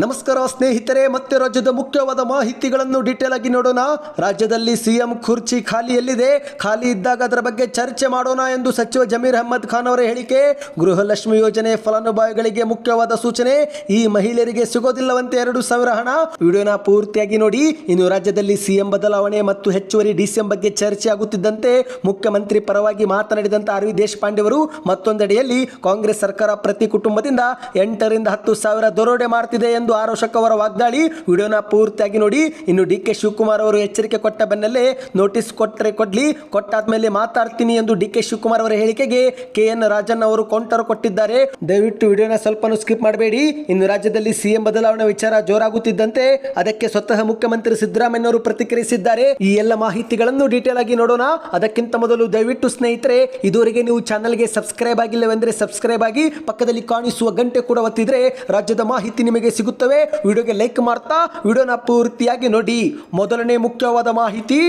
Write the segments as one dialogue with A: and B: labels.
A: ನಮಸ್ಕಾರ ಸ್ನೇಹಿತರೆ, ಮತ್ತೆ ರಾಜ್ಯದ ಮುಖ್ಯವಾದ ಮಾಹಿತಿಗಳನ್ನು ಡೀಟೇಲ್ ಆಗಿ ನೋಡೋಣ. ರಾಜ್ಯದಲ್ಲಿ ಸಿಎಂ ಕುರ್ಚಿ ಖಾಲಿಯಲ್ಲಿದೆ ಖಾಲಿ ಇದ್ದಾಗ ಅದರ ಬಗ್ಗೆ ಚರ್ಚೆ ಮಾಡೋಣ ಎಂದು ಸಚಿವ ಜಮೀರ್ ಅಹಮದ್ ಖಾನ್ ಅವರ ಹೇಳಿಕೆ. ಗೃಹಲಕ್ಷ್ಮಿ ಯೋಜನೆ ಫಲಾನುಭವಿಗಳಿಗೆ ಮುಖ್ಯವಾದ ಸೂಚನೆ. ಈ ಮಹಿಳೆಯರಿಗೆ ಸಿಗೋದಿಲ್ಲವಂತೆ ಎರಡು ಸಾವಿರ ಹಣ. ವಿಡಿಯೋನ ಪೂರ್ತಿಯಾಗಿ ನೋಡಿ. ಇನ್ನು ರಾಜ್ಯದಲ್ಲಿ ಸಿಎಂ ಬದಲಾವಣೆ ಮತ್ತು ಹೆಚ್ಚುವರಿ ಡಿಸಿಎಂ ಬಗ್ಗೆ ಚರ್ಚೆ ಆಗುತ್ತಿದ್ದಂತೆ ಮುಖ್ಯಮಂತ್ರಿ ಪರವಾಗಿ ಮಾತನಾಡಿದಂತ ಆರ್ ವಿ ದೇಶಪಾಂಡೆ ಅವರು ಮತ್ತೊಂದೆಡೆಯಲ್ಲಿ ಕಾಂಗ್ರೆಸ್ ಸರ್ಕಾರ ಪ್ರತಿ ಕುಟುಂಬದಿಂದ ಎಂಟರಿಂದ ಹತ್ತು ಸಾವಿರ ದರೋಡೆ ಮಾಡ್ತಿದೆ ಎಂದು ಆರೋಷಕ್ ಅವರ ವಾಗ್ದಾಳಿ. ವಿಡಿಯೋನ ಪೂರ್ತಿಯಾಗಿ ನೋಡಿ. ಇನ್ನು ಡಿ ಕೆ ಶಿವಕುಮಾರ್ ಅವರು ಎಚ್ಚರಿಕೆ ಕೊಟ್ಟ ಬೆನ್ನಲ್ಲೇ ನೋಟಿಸ್ ಕೊಟ್ಟರೆ ಕೊಡ್ಲಿ. ಕೊಟ್ಟಾದ್ಮೇಲೆ ಮಾತಾಡ್ತೀನಿ ಎಂದು ಡಿ ಕೆ ಶಿವಕುಮಾರ್ ಅವರ ಹೇಳಿಕೆಗೆ ಕೆ ಎನ್ ರಾಜನ್ ಅವರು ಕೌಂಟರ್ ಕೊಟ್ಟಿದ್ದಾರೆ. ದಯವಿಟ್ಟು ವಿಡಿಯೋನ ಸ್ವಲ್ಪ ಸ್ಕಿಪ್ ಮಾಡಬೇಡಿ. ಇನ್ನು ರಾಜ್ಯದಲ್ಲಿ ಸಿಎಂ ಬದಲಾವಣೆ ವಿಚಾರ ಜೋರಾಗುತ್ತಿದ್ದಂತೆ ಅದಕ್ಕೆ ಸ್ವತಃ ಮುಖ್ಯಮಂತ್ರಿ ಸಿದ್ದರಾಮಯ್ಯ ಅವರು ಪ್ರತಿಕ್ರಿಯಿಸಿದ್ದಾರೆ. ಈ ಎಲ್ಲ ಮಾಹಿತಿಗಳನ್ನು ಡೀಟೇಲ್ ಆಗಿ ನೋಡೋಣ. ಅದಕ್ಕಿಂತ ಮೊದಲು ದಯವಿಟ್ಟು ಸ್ನೇಹಿತರೆ, ಇದುವರೆಗೆ ನೀವು ಚಾನಲ್ಗೆ ಸಬ್ಸ್ಕ್ರೈಬ್ ಆಗಿಲ್ಲವೆಂದರೆ ಸಬ್ಸ್ಕ್ರೈಬ್ ಆಗಿ, ಪಕ್ಕದಲ್ಲಿ ಕಾಣಿಸುವ ಗಂಟೆ ಕೂಡ ಒತ್ತಿದ್ರೆ ರಾಜ್ಯದ ಮಾಹಿತಿ ನಿಮಗೆ ಸಿಗುತ್ತವೆ? ವಿಡಿಯೋಗೆ ಲೈಕ್ ಮಾಡ್ತಾ, ವಿಡಿಯೋನ ಪೂರ್ತಿಯಾಗಿ ನೋಡಿ. ಮೊದಲನೇ ಮುಖ್ಯವಾದ ಮಾಹಿತಿ,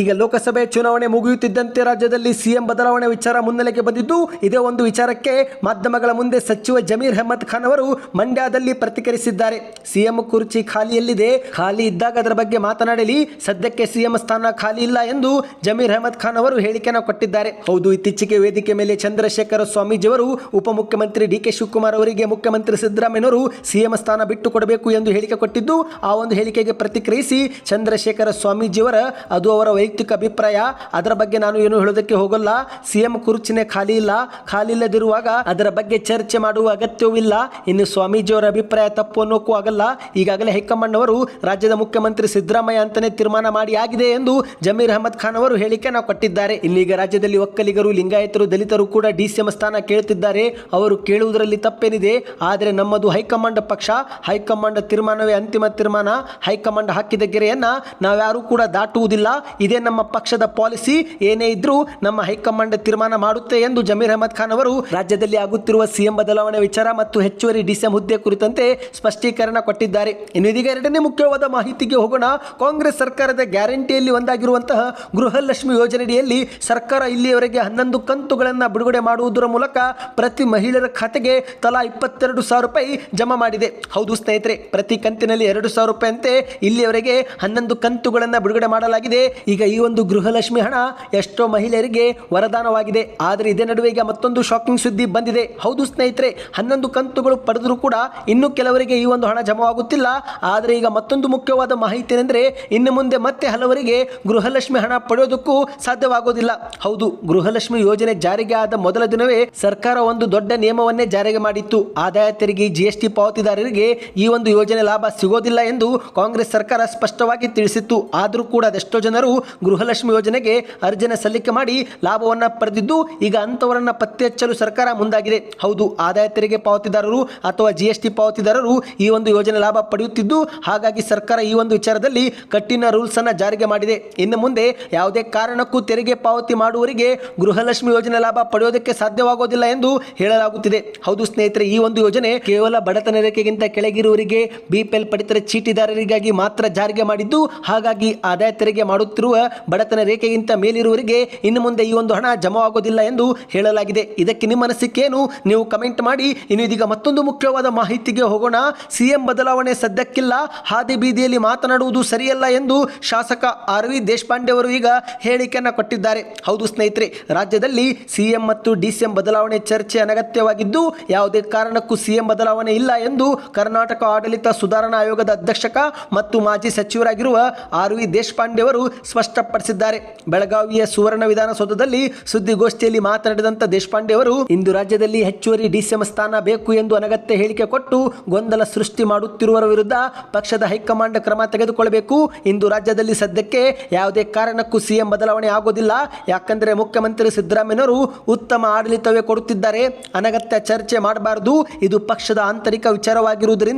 A: ಈಗ ಲೋಕಸಭೆ ಚುನಾವಣೆ ಮುಗಿಯುತ್ತಿದ್ದಂತೆ ರಾಜ್ಯದಲ್ಲಿ ಸಿಎಂ ಬದಲಾವಣೆ ವಿಚಾರ ಮುನ್ನೆಲೆಗೆ ಬಂದಿದ್ದು, ಇದೇ ಒಂದು ವಿಚಾರಕ್ಕೆ ಮಾಧ್ಯಮಗಳ ಮುಂದೆ ಸಚಿವ ಜಮೀರ್ ಅಹಮದ್ ಖಾನ್ ಅವರು ಮಂಡ್ಯದಲ್ಲಿ ಪ್ರತಿಕ್ರಿಯಿಸಿದ್ದಾರೆ. ಸಿಎಂ ಕುರ್ಚಿ ಖಾಲಿಯಲ್ಲಿದೆ. ಖಾಲಿ ಇದ್ದಾಗ ಅದರ ಬಗ್ಗೆ ಮಾತನಾಡಲಿ. ಸದ್ಯಕ್ಕೆ ಸಿಎಂ ಸ್ಥಾನ ಖಾಲಿ ಇಲ್ಲ ಎಂದು ಜಮೀರ್ ಅಹಮದ್ ಖಾನ್ ಅವರು ಹೇಳಿಕೆಯನ್ನು ಕೊಟ್ಟಿದ್ದಾರೆ. ಹೌದು, ಇತ್ತೀಚೆಗೆ ವೇದಿಕೆ ಮೇಲೆ ಚಂದ್ರಶೇಖರ ಸ್ವಾಮೀಜಿಯವರು ಉಪಮುಖ್ಯಮಂತ್ರಿ ಡಿ ಕೆ ಶಿವಕುಮಾರ್ ಅವರಿಗೆ ಮುಖ್ಯಮಂತ್ರಿ ಸಿದ್ದರಾಮಯ್ಯವರು ಸಿಎಂ ಸ್ಥಾನ ಬಿಟ್ಟು ಕೊಡಬೇಕು ಎಂದು ಹೇಳಿಕೆ ಕೊಟ್ಟಿದ್ದು, ಆ ಒಂದು ಹೇಳಿಕೆಗೆ ಪ್ರತಿಕ್ರಿಯಿಸಿ ಚಂದ್ರಶೇಖರ ಸ್ವಾಮೀಜಿಯವರ ಅದು ಅವರ ವೈಯಕ್ತಿಕ ಅಭಿಪ್ರಾಯ. ಅದರ ಬಗ್ಗೆ ನಾನು ಏನು ಹೇಳೋದಕ್ಕೆ ಹೋಗಲ್ಲ. ಸಿಎಂ ಕುರ್ಚಿನೇ ಖಾಲಿ ಇಲ್ಲ. ಖಾಲಿ ಇಲ್ಲದಿರುವಾಗ ಅದರ ಬಗ್ಗೆ ಚರ್ಚೆ ಮಾಡುವ ಅಗತ್ಯವಿಲ್ಲ ಇನ್ನು ಸ್ವಾಮೀಜಿಯವರ ಅಭಿಪ್ರಾಯ ತಪ್ಪು ಅನ್ನೋಕ್ಕೂ ಆಗಲ್ಲ. ಈಗಾಗಲೇ ಹೈಕಮಾಂಡ್ ಅವರು ರಾಜ್ಯದ ಮುಖ್ಯಮಂತ್ರಿ ಸಿದ್ದರಾಮಯ್ಯ ಅಂತಾನೆ ತೀರ್ಮಾನ ಮಾಡಿ ಆಗಿದೆ ಎಂದು ಜಮೀರ್ ಅಹಮದ್ ಖಾನ್ ಅವರು ಹೇಳಿಕೆಯನ್ನು ಕೊಟ್ಟಿದ್ದಾರೆ. ಇನ್ನೀಗ ರಾಜ್ಯದಲ್ಲಿ ಒಕ್ಕಲಿಗರು, ಲಿಂಗಾಯತರು, ದಲಿತರು ಕೂಡ ಡಿಸಿಎಂ ಸ್ಥಾನ ಕೇಳುತ್ತಿದ್ದಾರೆ ಅವರು ಕೇಳುವುದರಲ್ಲಿ ತಪ್ಪೇನಿದೆ. ಆದರೆ ನಮ್ಮದು ಹೈಕಮಾಂಡ್ ಪಕ್ಷ ಹೈಕಮಾಂಡ್ ತೀರ್ಮಾನವೇ ಅಂತಿಮ ತೀರ್ಮಾನ. ಹೈಕಮಾಂಡ್ ಹಾಕಿದ ಗೆರೆಯನ್ನ ನಾವ್ಯಾರೂ ಕೂಡ ದಾಟುವುದಿಲ್ಲ. ಇದೇ ನಮ್ಮ ಪಕ್ಷದ ಪಾಲಿಸಿ. ಏನೇ ಇದ್ರೂ ನಮ್ಮ ಹೈಕಮಾಂಡ್ ತೀರ್ಮಾನ ಮಾಡುತ್ತೆ ಎಂದು ಜಮೀರ್ ಅಹಮದ್ ಖಾನ್ ಅವರು ರಾಜ್ಯದಲ್ಲಿ ಆಗುತ್ತಿರುವ ಸಿಎಂ ಬದಲಾವಣೆ ವಿಚಾರ ಮತ್ತು ಹೆಚ್ಚುವರಿ ಡಿಸಿಎಂ ಹುದ್ದೆ ಕುರಿತಂತೆ ಸ್ಪಷ್ಟೀಕರಣ ಕೊಟ್ಟಿದ್ದಾರೆ. ಇನ್ನು ಇದೀಗ ಎರಡನೇ ಮುಖ್ಯವಾದ ಮಾಹಿತಿಗೆ ಹೋಗೋಣ. ಕಾಂಗ್ರೆಸ್ ಸರ್ಕಾರದ ಗ್ಯಾರಂಟಿಯಲ್ಲಿ ಒಂದಾಗಿರುವಂತಹ ಗೃಹಲಕ್ಷ್ಮಿ ಯೋಜನೆಯಡಿಯಲ್ಲಿ ಸರ್ಕಾರ ಇಲ್ಲಿಯವರೆಗೆ ಹನ್ನೊಂದು ಕಂತುಗಳನ್ನು ಬಿಡುಗಡೆ ಮಾಡುವುದರ ಮೂಲಕ ಪ್ರತಿ ಮಹಿಳೆಯರ ಖಾತೆಗೆ ತಲಾ ಇಪ್ಪತ್ತೆರಡು ಸಾವಿರ ರೂಪಾಯಿ ಜಮಾ ಮಾಡಿದೆ. ಹೌದು ಸ್ನೇಹಿತರೆ, ಪ್ರತಿ ಕಂತಿನಲ್ಲಿ ಎರಡು ಸಾವಿರ ರೂಪಾಯಿ ಅಂತೆ. ಇಲ್ಲಿಯವರೆಗೆ ಹನ್ನೊಂದು ಕಂತುಗಳನ್ನು ಬಿಡುಗಡೆ ಮಾಡಲಾಗಿದೆ. ಈಗ ಈ ಒಂದು ಗೃಹಲಕ್ಷ್ಮಿ ಹಣ ಎಷ್ಟೋ ಮಹಿಳೆಯರಿಗೆ ವರದಾನವಾಗಿದೆ. ಆದರೆ ಇದೇ ನಡುವೆ ಈಗ ಮತ್ತೊಂದು ಶಾಕಿಂಗ್ ಸುದ್ದಿ ಬಂದಿದೆ. ಹೌದು ಸ್ನೇಹಿತರೆ, ಹನ್ನೊಂದು ಕಂತುಗಳು ಪಡೆದರೂ ಕೂಡ ಇನ್ನು ಕೆಲವರಿಗೆ ಈ ಒಂದು ಹಣ ಜಮವಾಗುತ್ತಿಲ್ಲ. ಆದರೆ ಈಗ ಮತ್ತೊಂದು ಮುಖ್ಯವಾದ ಮಾಹಿತಿ ಏನೆಂದರೆ, ಇನ್ನು ಮುಂದೆ ಮತ್ತೆ ಹಲವರಿಗೆ ಗೃಹಲಕ್ಷ್ಮಿ ಹಣ ಪಡೆಯೋದಕ್ಕೂ ಸಾಧ್ಯವಾಗೋದಿಲ್ಲ. ಹೌದು, ಗೃಹಲಕ್ಷ್ಮಿ ಯೋಜನೆ ಜಾರಿಗೆ ಆದ ಮೊದಲ ದಿನವೇ ಸರ್ಕಾರ ಒಂದು ದೊಡ್ಡ ನಿಯಮವನ್ನೇ ಜಾರಿಗೆ ಮಾಡಿತ್ತು. ಆದಾಯ ತೆರಿಗೆ ಜಿಎಸ್ಟಿ ಪಾವತಿದಾರರಿಗೆ ಈ ಒಂದು ಯೋಜನೆ ಲಾಭ ಸಿಗೋದಿಲ್ಲ ಎಂದು ಕಾಂಗ್ರೆಸ್ ಸರ್ಕಾರ ಸ್ಪಷ್ಟವಾಗಿ ತಿಳಿಸಿತ್ತು. ಆದರೂ ಕೂಡ ಅದೆಷ್ಟೋ ಜನರು ಗೃಹಲಕ್ಷ್ಮಿ ಯೋಜನೆಗೆ ಅರ್ಜಿನ ಸಲ್ಲಿಕೆ ಮಾಡಿ ಲಾಭವನ್ನು ಪಡೆದಿದ್ದು ಈಗ ಅಂಥವರನ್ನು ಪತ್ತೆ ಹಚ್ಚಲು ಸರ್ಕಾರ ಮುಂದಾಗಿದೆ. ಹೌದು, ಆದಾಯ ತೆರಿಗೆ ಪಾವತಿದಾರರು ಅಥವಾ ಜಿಎಸ್ಟಿ ಪಾವತಿದಾರರು ಈ ಒಂದು ಯೋಜನೆ ಲಾಭ ಪಡೆಯುತ್ತಿದ್ದು, ಹಾಗಾಗಿ ಸರ್ಕಾರ ಈ ಒಂದು ವಿಚಾರದಲ್ಲಿ ಕಠಿಣ ರೂಲ್ಸ್ ಅನ್ನು ಜಾರಿಗೆ ಮಾಡಿದೆ. ಇನ್ನು ಮುಂದೆ ಯಾವುದೇ ಕಾರಣಕ್ಕೂ ತೆರಿಗೆ ಪಾವತಿ ಮಾಡುವವರಿಗೆ ಗೃಹಲಕ್ಷ್ಮಿ ಯೋಜನೆ ಲಾಭ ಪಡೆಯೋದಕ್ಕೆ ಸಾಧ್ಯವಾಗೋದಿಲ್ಲ ಎಂದು ಹೇಳಲಾಗುತ್ತಿದೆ. ಹೌದು ಸ್ನೇಹಿತರೆ, ಈ ಒಂದು ಯೋಜನೆ ಕೇವಲ ಬಡತನ ರೇಖೆಗಿಂತ ಕೆಳಗಿರುವವರಿಗೆ ಬಿಪಿಎಲ್ ಪಡಿತರ ಚೀಟಿದಾರರಿಗಾಗಿ ಮಾತ್ರ ಜಾರಿಗೆ ಮಾಡಿದ್ದು, ಹಾಗಾಗಿ ಆದಾಯ ತೆರಿಗೆ ಮಾಡುತ್ತಿರುವ ಬಡತನ ರೇಖೆಗಿಂತ ಮೇಲಿರುವವರಿಗೆ ಇನ್ನು ಮುಂದೆ ಈ ಒಂದು ಹಣ ಜಮಾವಾಗೋದಿಲ್ಲ ಎಂದು ಹೇಳಲಾಗಿದೆ. ಇದಕ್ಕೆ ನಿಮ್ಮ ಅನಿಸಿಕೆಯನ್ನು ನೀವು ಕಮೆಂಟ್ ಮಾಡಿ. ಇನ್ನು ಇದೀಗ ಮತ್ತೊಂದು ಮುಖ್ಯವಾದ ಮಾಹಿತಿಗೆ ಹೋಗೋಣ. ಸಿಎಂ ಬದಲಾವಣೆ ಸದ್ಯಕ್ಕಿಲ್ಲ. ಹಾದಿ ಬೀದಿಯಲ್ಲಿ ಮಾತನಾಡುವುದು ಸರಿಯಲ್ಲ ಎಂದು ಶಾಸಕ ಆರ್ ವಿ ದೇಶಪಾಂಡೆ ಅವರು ಈಗ ಹೇಳಿಕೆಯನ್ನು ಕೊಟ್ಟಿದ್ದಾರೆ. ಹೌದು ಸ್ನೇಹಿತರೆ, ರಾಜ್ಯದಲ್ಲಿ ಸಿಎಂ ಮತ್ತು ಡಿಸಿಎಂ ಬದಲಾವಣೆ ಚರ್ಚೆ ಅನಗತ್ಯವಾಗಿದ್ದು ಯಾವುದೇ ಕಾರಣಕ್ಕೂ ಸಿಎಂ ಬದಲಾವಣೆ ಇಲ್ಲ ಎಂದು ಕರ್ನಾಟಕ ಆಡಳಿತ ಸುಧಾರಣಾ ಆಯೋಗದ ಅಧ್ಯಕ್ಷಕ ಮತ್ತು ಮಾಜಿ ಸಚಿವರಾಗಿರುವ ಆರ್ ವಿ ದೇಶಪಾಂಡೆ ಅವರು ಸ್ಪಷ್ಟಪಡಿಸಿದ್ದಾರೆ. ಬೆಳಗಾವಿಯ ಸುವರ್ಣ ವಿಧಾನಸೌಧದಲ್ಲಿ ಸುದ್ದಿಗೋಷ್ಠಿಯಲ್ಲಿ ಮಾತನಾಡಿದಂತ ದೇಶಪಾಂಡೆ ಅವರು, ಇಂದು ರಾಜ್ಯದಲ್ಲಿ ಹೆಚ್ಚುವರಿ ಡಿಸಿಎಂ ಸ್ಥಾನ ಬೇಕು ಎಂದು ಅನಗತ್ಯ ಹೇಳಿಕೆ ಕೊಟ್ಟು ಗೊಂದಲ ಸೃಷ್ಟಿ ಮಾಡುತ್ತಿರುವವರ ವಿರುದ್ಧ ಪಕ್ಷದ ಹೈಕಮಾಂಡ್ ಕ್ರಮ ತೆಗೆದುಕೊಳ್ಳಬೇಕು. ಇಂದು ರಾಜ್ಯದಲ್ಲಿ ಸದ್ಯಕ್ಕೆ ಯಾವುದೇ ಕಾರಣಕ್ಕೂ ಸಿಎಂ ಬದಲಾವಣೆ ಆಗೋದಿಲ್ಲ. ಯಾಕಂದ್ರೆ ಮುಖ್ಯಮಂತ್ರಿ ಸಿದ್ದರಾಮಯ್ಯನವರು ಉತ್ತಮ ಆಡಳಿತವೇ ಕೊಡುತ್ತಿದ್ದಾರೆ. ಅನಗತ್ಯ ಚರ್ಚೆ ಮಾಡಬಾರದು. ಇದು ಪಕ್ಷದ ಆಂತರಿಕ ವಿಚಾರವಾಗಿರುವುದರಿಂದ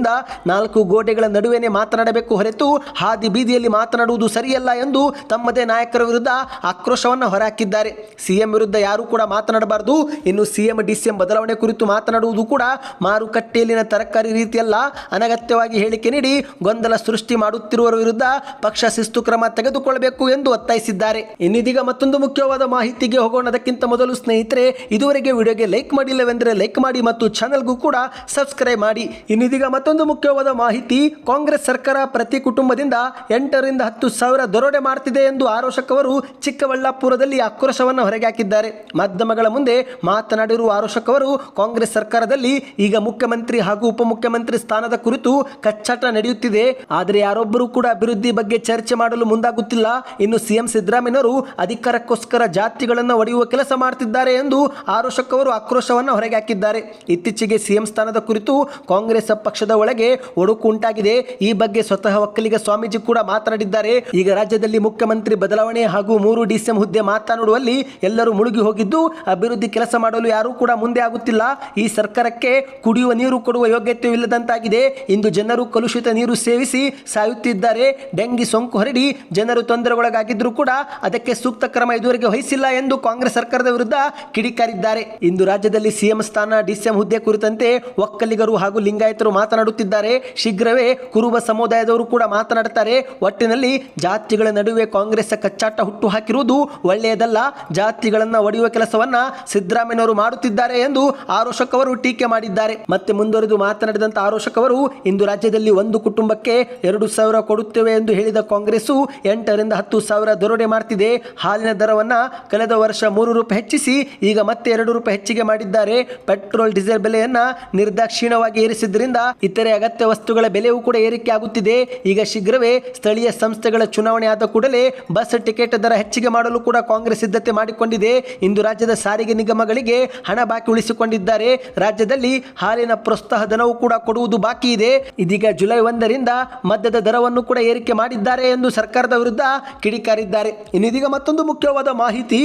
A: ನಾಲ್ಕು ಗೋಡೆಗಳ ನಡುವೆನೆ ಮಾತನಾಡಬೇಕು ಹೊರತು ಹಾದಿ ಬೀದಿಯಲ್ಲಿ ಮಾತನಾಡುವುದು ಸರಿಯಲ್ಲ ಎಂದು ತಮ್ಮದೇ ನಾಯಕರ ವಿರುದ್ಧ ಆಕ್ರೋಶವನ್ನು ಹೊರಹಾಕಿದ್ದಾರೆ. ಸಿಎಂ ವಿರುದ್ಧ ಯಾರು ಕೂಡ ಮಾತನಾಡಬಾರದು. ಇನ್ನು ಸಿಎಂ, ಡಿಸಿಎಂ ಬದಲಾವಣೆ ಕುರಿತು ಮಾತನಾಡುವುದು ಕೂಡ ಮಾರುಕಟ್ಟೆಯಲ್ಲಿನ ತರಕಾರಿ ರೀತಿಯಲ್ಲ. ಅನಗತ್ಯವಾಗಿ ಹೇಳಿಕೆ ನೀಡಿ ಗೊಂದಲ ಸೃಷ್ಟಿ ಮಾಡುತ್ತಿರುವವರ ವಿರುದ್ಧ ಪಕ್ಷ ಶಿಸ್ತು ಕ್ರಮ ತೆಗೆದುಕೊಳ್ಳಬೇಕು ಎಂದು ಒತ್ತಾಯಿಸಿದ್ದಾರೆ. ಇನ್ನಿದೀಗ ಮತ್ತೊಂದು ಮುಖ್ಯವಾದ ಮಾಹಿತಿಗೆ ಹೋಗೋಣ. ಅದಕ್ಕಿಂತ ಮೊದಲು ಸ್ನೇಹಿತರೆ, ಇದುವರೆಗೆ ವಿಡಿಯೋಗೆ ಲೈಕ್ ಮಾಡಿಲ್ಲವೆಂದರೆ ಲೈಕ್ ಮಾಡಿ ಮತ್ತು ಚಾನಲ್ಗೂ ಕೂಡ ಸಬ್ಸ್ಕ್ರೈಬ್ ಮಾಡಿ. ಇನ್ನಿದೀಗ ಮತ್ತೆ ಮತ್ತೊಂದು ಮುಖ್ಯವಾದ ಮಾಹಿತಿ, ಕಾಂಗ್ರೆಸ್ ಸರ್ಕಾರ ಪ್ರತಿ ಕುಟುಂಬದಿಂದ ಎಂಟರಿಂದ ಹತ್ತು ಸಾವಿರ ದರೋಡೆ ಮಾಡ್ತಿದೆ ಎಂದು ಆರೋಶಕವರು ಚಿಕ್ಕಬಳ್ಳಾಪುರದಲ್ಲಿ ಆಕ್ರೋಶವನ್ನು ಹೊರಗೆ ಹಾಕಿದ್ದಾರೆ. ಮಾಧ್ಯಮಗಳ ಮುಂದೆ ಮಾತನಾಡಿರುವ ಆರೋಶಕವರು ಕಾಂಗ್ರೆಸ್ ಸರ್ಕಾರದಲ್ಲಿ ಈಗ ಮುಖ್ಯಮಂತ್ರಿ ಹಾಗೂ ಉಪಮುಖ್ಯಮಂತ್ರಿ ಸ್ಥಾನದ ಕುರಿತು ಕಚ್ಚಾಟ ನಡೆಯುತ್ತಿದೆ. ಆದರೆ ಯಾರೊಬ್ಬರೂ ಕೂಡ ಅಭಿವೃದ್ಧಿ ಬಗ್ಗೆ ಚರ್ಚೆ ಮಾಡಲು ಮುಂದಾಗುತ್ತಿಲ್ಲ. ಇನ್ನು ಸಿಎಂ ಸಿದ್ದರಾಮಯ್ಯನವರು ಅಧಿಕಾರಕ್ಕೋಸ್ಕರ ಜಾತಿಗಳನ್ನು ಒಡೆಯುವ ಕೆಲಸ ಮಾಡ್ತಿದ್ದಾರೆ ಎಂದು ಆರೋಶಕವರು ಆಕ್ರೋಶವನ್ನು ಹೊರಗೆ ಹಾಕಿದ್ದಾರೆ. ಇತ್ತೀಚೆಗೆ ಸಿಎಂ ಸ್ಥಾನದ ಕುರಿತು ಕಾಂಗ್ರೆಸ್ ಪಕ್ಷದ ಒಳಗೆ ಒಡುಕು ಉಂಟಾಗಿದೆ. ಈ ಬಗ್ಗೆ ಸ್ವತಃ ಒಕ್ಕಲಿಗ ಸ್ವಾಮೀಜಿ ಕೂಡ ಮಾತನಾಡಿದ್ದಾರೆ. ಈಗ ರಾಜ್ಯದಲ್ಲಿ ಮುಖ್ಯಮಂತ್ರಿ ಬದಲಾವಣೆ ಹಾಗೂ ಮೂರು ಡಿಸಿಎಂ ಹುದ್ದೆ ಮಾತನಾಡುವಲ್ಲಿ ಎಲ್ಲರೂ ಮುಳುಗಿ ಹೋಗಿದ್ದು, ಅಭಿವೃದ್ಧಿ ಕೆಲಸ ಮಾಡಲು ಯಾರೂ ಕೂಡ ಮುಂದೆ ಆಗುತ್ತಿಲ್ಲ. ಈ ಸರ್ಕಾರಕ್ಕೆ ಕುಡಿಯುವ ನೀರು ಕೊಡುವ ಯೋಗ್ಯತೆ ಇಲ್ಲದಂತಾಗಿದೆ. ಇಂದು ಜನರು ಕಲುಷಿತ ನೀರು ಸೇವಿಸಿ ಸಾಯುತ್ತಿದ್ದಾರೆ. ಡೆಂಗಿ ಸೋಂಕು ಹರಡಿ ಜನರು ತೊಂದರೆಗೊಳಗಾಗಿದ್ದರೂ ಕೂಡ ಅದಕ್ಕೆ ಸೂಕ್ತ ಕ್ರಮ ಇದುವರೆಗೆ ವಹಿಸಿಲ್ಲ ಎಂದು ಕಾಂಗ್ರೆಸ್ ಸರ್ಕಾರದ ವಿರುದ್ಧ ಕಿಡಿಕಾರಿದ್ದಾರೆ. ಇಂದು ರಾಜ್ಯದಲ್ಲಿ ಸಿಎಂ ಸ್ಥಾನ, ಡಿಸಿಎಂ ಹುದ್ದೆ ಕುರಿತಂತೆ ಒಕ್ಕಲಿಗರು ಹಾಗೂ ಲಿಂಗಾಯತರು ಮಾತನಾಡುತ್ತಿದ್ದಾರೆ. ಶೀಘ್ರವೇ ಕುರುಬ ಸಮುದಾಯದವರು ಕೂಡ ಮಾತನಾಡುತ್ತಾರೆ. ಒಟ್ಟಿನಲ್ಲಿ ಜಾತಿಗಳ ನಡುವೆ ಕಾಂಗ್ರೆಸ್ ಕಚ್ಚಾಟ ಹುಟ್ಟು ಹಾಕಿರುವುದು ಒಳ್ಳೆಯದಲ್ಲ. ಜಾತಿಗಳನ್ನ ಒಡೆಯುವ ಕೆಲಸವನ್ನ ಸಿದ್ದರಾಮಯ್ಯನವರು ಮಾಡುತ್ತಿದ್ದಾರೆ ಎಂದು ಆರೋಶಕ್ ಅವರು ಟೀಕೆ ಮಾಡಿದ್ದಾರೆ. ಮತ್ತೆ ಮುಂದುವರೆದು ಮಾತನಾಡಿದಂತ ಆರೋಶಕ್ ಅವರು, ಇಂದು ರಾಜ್ಯದಲ್ಲಿ ಒಂದು ಕುಟುಂಬಕ್ಕೆ ಎರಡು ಸಾವಿರ ಕೊಡುತ್ತೇವೆ ಎಂದು ಹೇಳಿದ ಕಾಂಗ್ರೆಸ್ಸು ಎಂಟರಿಂದ ಹತ್ತು ಸಾವಿರ ದರೋಡೆ ಮಾಡ್ತಿದೆ. ಹಾಲಿನ ದರವನ್ನ ಕಳೆದ ವರ್ಷ ಮೂರು ರೂಪಾಯಿ ಹೆಚ್ಚಿಸಿ, ಈಗ ಮತ್ತೆ ಎರಡು ರೂಪಾಯಿ ಹೆಚ್ಚಿಗೆ ಮಾಡಿದ್ದಾರೆ. ಪೆಟ್ರೋಲ್, ಡೀಸೆಲ್ ಬೆಲೆಯನ್ನ ನಿರ್ದಾಕ್ಷಿಣ್ಯವಾಗಿ ಏರಿಸಿದ್ರಿಂದ ಇತರೆ ಅಗತ್ಯ ವಸ್ತುಗಳ ಬೆಲೆಯೂ ಕೂಡ ಏರಿಕೆ ಆಗುತ್ತಿದೆ. ಈಗ ಶೀಘ್ರವೇ ಸ್ಥಳೀಯ ಸಂಸ್ಥೆಗಳ ಚುನಾವಣೆ ಆದ ಕೂಡಲೇ ಬಸ್ ಟಿಕೆಟ್ ದರ ಹೆಚ್ಚಿಗೆ ಮಾಡಲು ಕೂಡ ಕಾಂಗ್ರೆಸ್ ಸಿದ್ಧತೆ ಮಾಡಿಕೊಂಡಿದೆ. ಇಂದು ರಾಜ್ಯದ ಸಾರಿಗೆ ನಿಗಮಗಳಿಗೆ ಹಣ ಬಾಕಿ ಉಳಿಸಿಕೊಂಡಿದ್ದಾರೆ. ರಾಜ್ಯದಲ್ಲಿ ಹಾಲಿನ ಪ್ರೋತ್ಸಾಹ ಧನವೂ ಕೂಡ ಕೊಡುವುದು ಬಾಕಿ ಇದೆ. ಇದೀಗ ಜುಲೈ ಒಂದರಿಂದ ಮದ್ಯದ ದರವನ್ನು ಕೂಡ ಏರಿಕೆ ಮಾಡಿದ್ದಾರೆ ಎಂದು ಸರ್ಕಾರದ ವಿರುದ್ಧ ಕಿಡಿಕಾರಿದ್ದಾರೆ. ಇನ್ನಿದೀಗ ಮತ್ತೊಂದು ಮುಖ್ಯವಾದ ಮಾಹಿತಿ.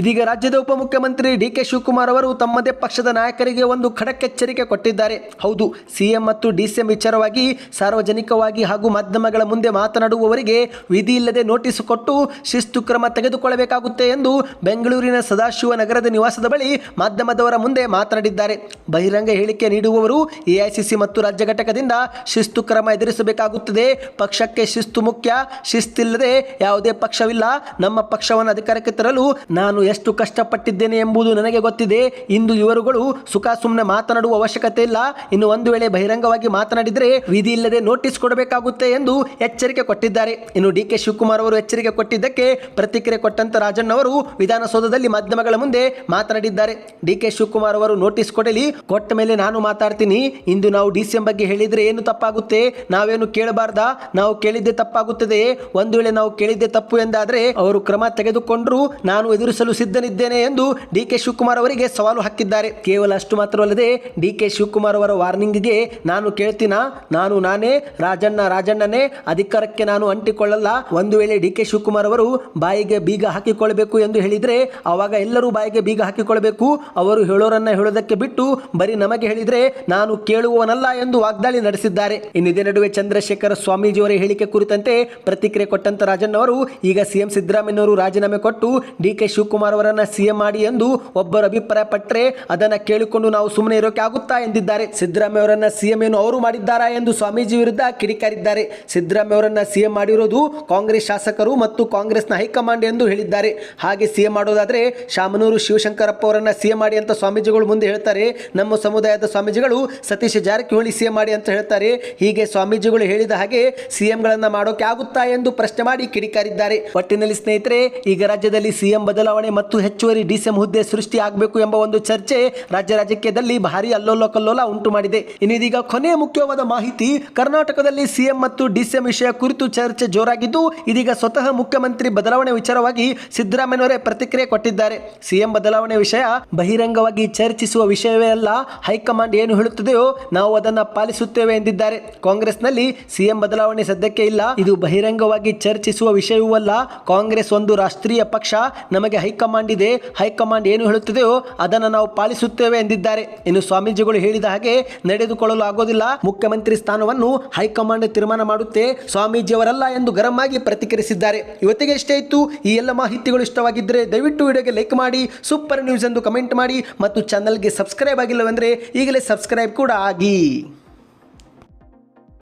A: ಇದೀಗ ರಾಜ್ಯದ ಉಪಮುಖ್ಯಮಂತ್ರಿ ಡಿ ಕೆ ಶಿವಕುಮಾರ್ ಅವರು ತಮ್ಮದೇ ಪಕ್ಷದ ನಾಯಕರಿಗೆ ಒಂದು ಖಡಕ್ ಎಚ್ಚರಿಕೆ ಕೊಟ್ಟಿದ್ದಾರೆ. ಹೌದು, ಸಿಎಂ ಮತ್ತು ಡಿಸಿಎಂ ವಿಚಾರವಾಗಿ, ಸಾರ್ವಜನಿಕವಾಗಿ ಹಾಗೂ ಮಾಧ್ಯಮಗಳ ಮುಂದೆ ಮಾತನಾಡುವವರಿಗೆ ವಿಧಿ ಇಲ್ಲದೆ ನೋಟಿಸ್ ಕೊಟ್ಟು ಶಿಸ್ತು ಕ್ರಮ ತೆಗೆದುಕೊಳ್ಳಬೇಕಾಗುತ್ತೆ ಎಂದು ಬೆಂಗಳೂರಿನ ಸದಾಶಿವ ನಗರದ ನಿವಾಸದ ಬಳಿ ಮಾಧ್ಯಮದವರ ಮುಂದೆ ಮಾತನಾಡಿದ್ದಾರೆ. ಬಹಿರಂಗ ಹೇಳಿಕೆ ನೀಡುವವರು ಎಐಸಿಸಿ ಮತ್ತು ರಾಜ್ಯ ಘಟಕದಿಂದ ಶಿಸ್ತು ಕ್ರಮ ಎದುರಿಸಬೇಕಾಗುತ್ತದೆ. ಪಕ್ಷಕ್ಕೆ ಶಿಸ್ತು ಮುಖ್ಯ, ಶಿಸ್ತಿಲ್ಲದೆ ಯಾವುದೇ ಪಕ್ಷವಿಲ್ಲ. ನಮ್ಮ ಪಕ್ಷವನ್ನು ಅಧಿಕಾರಕ್ಕೆ ತರಲು ನಾನು ಎಷ್ಟು ಕಷ್ಟಪಟ್ಟಿದ್ದೇನೆ ಎಂಬುದು ನನಗೆ ಗೊತ್ತಿದೆ. ಇಂದು ಇವರುಗಳು ಸುಖ ಸುಮ್ಮನೆ ಮಾತನಾಡುವ ಅವಶ್ಯಕತೆ ಇಲ್ಲ. ಇನ್ನು ಒಂದು ವೇಳೆ ಬಹಿರಂಗವಾಗಿ ಮಾತನಾಡಿದರೆ ವಿಧಿ ಇಲ್ಲದೆ ನೋಟಿಸ್ ಕೊಡಬೇಕಾಗುತ್ತೆ ಎಂದು ಎಚ್ಚರಿಕೆ ಕೊಟ್ಟಿದ್ದಾರೆ. ಇನ್ನು ಡಿ ಕೆ ಶಿವಕುಮಾರ್ ಅವರು ಎಚ್ಚರಿಕೆ ಕೊಟ್ಟಿದ್ದಕ್ಕೆ ಪ್ರತಿಕ್ರಿಯೆ ಕೊಟ್ಟಂತ ರಾಜಣ್ಣ ಅವರು ವಿಧಾನಸೌಧದಲ್ಲಿ ಮಾಧ್ಯಮಗಳ ಮುಂದೆ ಮಾತನಾಡಿದ್ದಾರೆ. ಡಿ ಕೆ ಶಿವಕುಮಾರ್ ಅವರು ನೋಟಿಸ್ ಕೊಡಲಿ, ಕೊಟ್ಟ ಮೇಲೆ ನಾನು ಮಾತಾಡ್ತೀನಿ. ಇಂದು ನಾವು ಡಿ ಬಗ್ಗೆ ಹೇಳಿದ್ರೆ ಏನು ತಪ್ಪಾಗುತ್ತೆ? ನಾವೇನು ಕೇಳಬಾರ್ದಾ? ನಾವು ಕೇಳಿದ್ದೆ ತಪ್ಪಾಗುತ್ತದೆ. ಒಂದು ವೇಳೆ ನಾವು ಕೇಳಿದ್ದೆ ತಪ್ಪು ಎಂದಾದರೆ ಅವರು ಕ್ರಮ ತೆಗೆದುಕೊಂಡ್ರು, ನಾನು ಎದುರಿಸಲು ಸಿದ್ಧನಿದ್ದೇನೆ ಎಂದು ಡಿ ಕೆ ಶಿವಕುಮಾರ್ ಅವರಿಗೆ ಸವಾಲು ಹಾಕಿದ್ದಾರೆ. ಕೇವಲ ಅಷ್ಟು ಮಾತ್ರವಲ್ಲದೆ ಡಿ ಕೆ ಶಿವಕುಮಾರ್ ಅವರ ವಾರ್ನಿಂಗ್ಗೆ ನಾನು ಕೇಳ್ತೀನ? ನಾನು ನಾನೇ? ರಾಜಣ್ಣ ರಾಜಣ್ಣನೇ? ಅಧಿಕಾರಕ್ಕೆ ನಾನು ಅಂಟಿಕೊಳ್ಳಲ್ಲ. ಒಂದು ವೇಳೆ ಡಿ ಕೆ ಶಿವಕುಮಾರ್ ಅವರು ಬಾಯಿಗೆ ಬೀಗ ಹಾಕಿಕೊಳ್ಳಬೇಕು ಎಂದು ಹೇಳಿದ್ರೆ, ಆವಾಗ ಎಲ್ಲರೂ ಬಾಯಿಗೆ ಬೀಗ ಹಾಕಿಕೊಳ್ಳಬೇಕು ಅವರು ಹೇಳೋರನ್ನ ಹೇಳೋದಕ್ಕೆ ಬಿಟ್ಟು ಬರೀ ನಮಗೆ ಹೇಳಿದ್ರೆ ನಾನು ಕೇಳುವವನಲ್ಲ ಎಂದು ವಾಗ್ದಾಳಿ ನಡೆಸಿದ್ದಾರೆ. ಇನ್ನಿದೆ ನಡುವೆ ಚಂದ್ರಶೇಖರ ಸ್ವಾಮೀಜಿಯವರ ಹೇಳಿಕೆ ಕುರಿತಂತೆ ಪ್ರತಿಕ್ರಿಯೆ ಕೊಟ್ಟಂತ ರಾಜಣ್ಣ ಅವರು ಈಗ ಸಿಎಂ ಸಿದ್ದರಾಮಯ್ಯವರು ರಾಜೀನಾಮೆ ಕೊಟ್ಟು ಡಿ ಕೆ ಶಿವಕುಮಾರ್ ಅವರನ್ನ ಸಿಎಂ ಮಾಡಿ ಎಂದು ಒಬ್ಬರು ಅಭಿಪ್ರಾಯ ಪಟ್ಟರೆ ಅದನ್ನ ಕೇಳಿಕೊಂಡು ನಾವು ಸುಮ್ಮನೆ ಇರೋಕೆ ಆಗುತ್ತಾ ಎಂದಿದ್ದಾರೆ. ಸಿದ್ದರಾಮಯ್ಯ ಅವರನ್ನ ಸಿಎಂ ಏನು ಅವರು ಮಾಡಿದ್ದಾರಾ ಎಂದು ಸ್ವಾಮೀಜಿ ವಿರುದ್ಧ ಕಿಡಿಕಾರಿದ್ದಾರೆ. ಸಿದ್ದರಾಮಯ್ಯ ಅವರನ್ನ ಸಿಎಂ ಮಾಡಿರೋದು ಕಾಂಗ್ರೆಸ್ ಶಾಸಕರು ಮತ್ತು ಕಾಂಗ್ರೆಸ್ನ ಹೈಕಮಾಂಡ್ ಎಂದು ಹೇಳಿದ್ದಾರೆ. ಹಾಗೆ ಸಿಎಂ ಮಾಡೋದಾದ್ರೆ ಶಾಮನೂರು ಶಿವಶಂಕರಪ್ಪ ಅವರನ್ನ ಸಿಎಂ ಮಾಡಿ ಅಂತ ಸ್ವಾಮೀಜಿಗಳು ಮುಂದೆ ಹೇಳ್ತಾರೆ. ನಮ್ಮ ಸಮುದಾಯದ ಸ್ವಾಮೀಜಿಗಳು ಸತೀಶ್ ಜಾರಕಿಹೊಳಿ ಸಿಎಂ ಮಾಡಿ ಅಂತ ಹೇಳ್ತಾರೆ. ಹೀಗೆ ಸ್ವಾಮೀಜಿಗಳು ಹೇಳಿದ ಹಾಗೆ ಸಿಎಂಗಳನ್ನ ಮಾಡೋಕೆ ಆಗುತ್ತಾ ಎಂದು ಪ್ರಶ್ನೆ ಮಾಡಿ ಕಿಡಿಕಾರಿದ್ದಾರೆ. ಒಟ್ಟಿನಲ್ಲಿ ಸ್ನೇಹಿತರೆ, ಈಗ ರಾಜ್ಯದಲ್ಲಿ ಸಿಎಂ ಬದಲಾವಣೆ ಮತ್ತು ಹೆಚ್ಚುವರಿ ಡಿಸಿಎಂ ಹುದ್ದೆ ಸೃಷ್ಟಿ ಆಗಬೇಕು ಎಂಬ ಒಂದು ಚರ್ಚೆ ರಾಜ್ಯ ರಾಜಕೀಯದಲ್ಲಿ ಭಾರಿ ಅಲ್ಲೋಲ ಕಲ್ಲೋಲ ಉಂಟು ಮಾಡಿದೆ. ಇನ್ನಿದೀಗ ಕೊನೆಯ ಮುಖ್ಯವಾದ ಮಾಹಿತಿ, ಕರ್ನಾಟಕದಲ್ಲಿ ಸಿಎಂ ಮತ್ತು ಡಿಸಿಎಂ ವಿಷಯ ಕುರಿತು ಚರ್ಚೆ ಜೋರಾಗಿದ್ದು, ಇದೀಗ ಸ್ವತಃ ಮುಖ್ಯಮಂತ್ರಿ ಬದಲಾವಣೆ ವಿಚಾರವಾಗಿ ಸಿದ್ದರಾಮಯ್ಯನವರೇ ಪ್ರತಿಕ್ರಿಯೆ ಕೊಟ್ಟಿದ್ದಾರೆ. ಸಿಎಂ ಬದಲಾವಣೆ ವಿಷಯ ಬಹಿರಂಗವಾಗಿ ಚರ್ಚಿಸುವ ವಿಷಯವೇ ಅಲ್ಲ, ಹೈಕಮಾಂಡ್ ಏನು ಹೇಳುತ್ತದೆಯೋ ನಾವು ಅದನ್ನ ಪಾಲಿಸುತ್ತೇವೆ ಎಂದಿದ್ದಾರೆ. ಕಾಂಗ್ರೆಸ್ನಲ್ಲಿ ಸಿಎಂ ಬದಲಾವಣೆ ಸದ್ಯಕ್ಕೆ ಇಲ್ಲ, ಇದು ಬಹಿರಂಗವಾಗಿ ಚರ್ಚಿಸುವ ವಿಷಯವೂ ಅಲ್ಲ, ಕಾಂಗ್ರೆಸ್ ಒಂದು ರಾಷ್ಟ್ರೀಯ ಪಕ್ಷ, ನಮಗೆ ಹೈಕಮಾಂಡ್ ಇದೆ, ಹೈಕಮಾಂಡ್ ಏನು ಹೇಳುತ್ತದೆಯೋ ಅದನ್ನು ನಾವು ಪಾಲಿಸುತ್ತೇವೆ ಎಂದಿದ್ದಾರೆ. ಇನ್ನು ಸ್ವಾಮೀಜಿಗಳು ಹೇಳಿದ ಹಾಗೆ ನಡೆದುಕೊಳ್ಳಲು ಆಗೋದಿಲ್ಲ. ಮುಖ್ಯಮಂತ್ರಿ ಸ್ಥಾನವನ್ನು ಹೈಕಮಾಂಡ್ ತೀರ್ಮಾನ ಮಾಡುತ್ತೆ. ಸ್ವಾಮೀಜಿಯವರಲ್ಲ ಎಂದು ಗರಂ ಆಗಿ ಪ್ರತಿಕ್ರಿಯಿಸಿದ್ದಾರೆ. ಇವತ್ತಿಗೆ ಇಷ್ಟೇ ಇತ್ತು, ಈ ಎಲ್ಲ ಮಾಹಿತಿಗಳು ಇಷ್ಟವಾಗಿದ್ದರೆ ದಯವಿಟ್ಟು ವಿಡಿಯೋಗೆ ಲೈಕ್ ಮಾಡಿ, ಸೂಪರ್ ನ್ಯೂಸ್ ಎಂದು ಕಮೆಂಟ್ ಮಾಡಿ, ಮತ್ತು ಚಾನಲ್ಗೆ ಸಬ್ಸ್ಕ್ರೈಬ್ ಆಗಿಲ್ಲವೆಂದರೆ ಈಗಲೇ ಸಬ್ಸ್ಕ್ರೈಬ್ ಕೂಡ ಆಗಿ.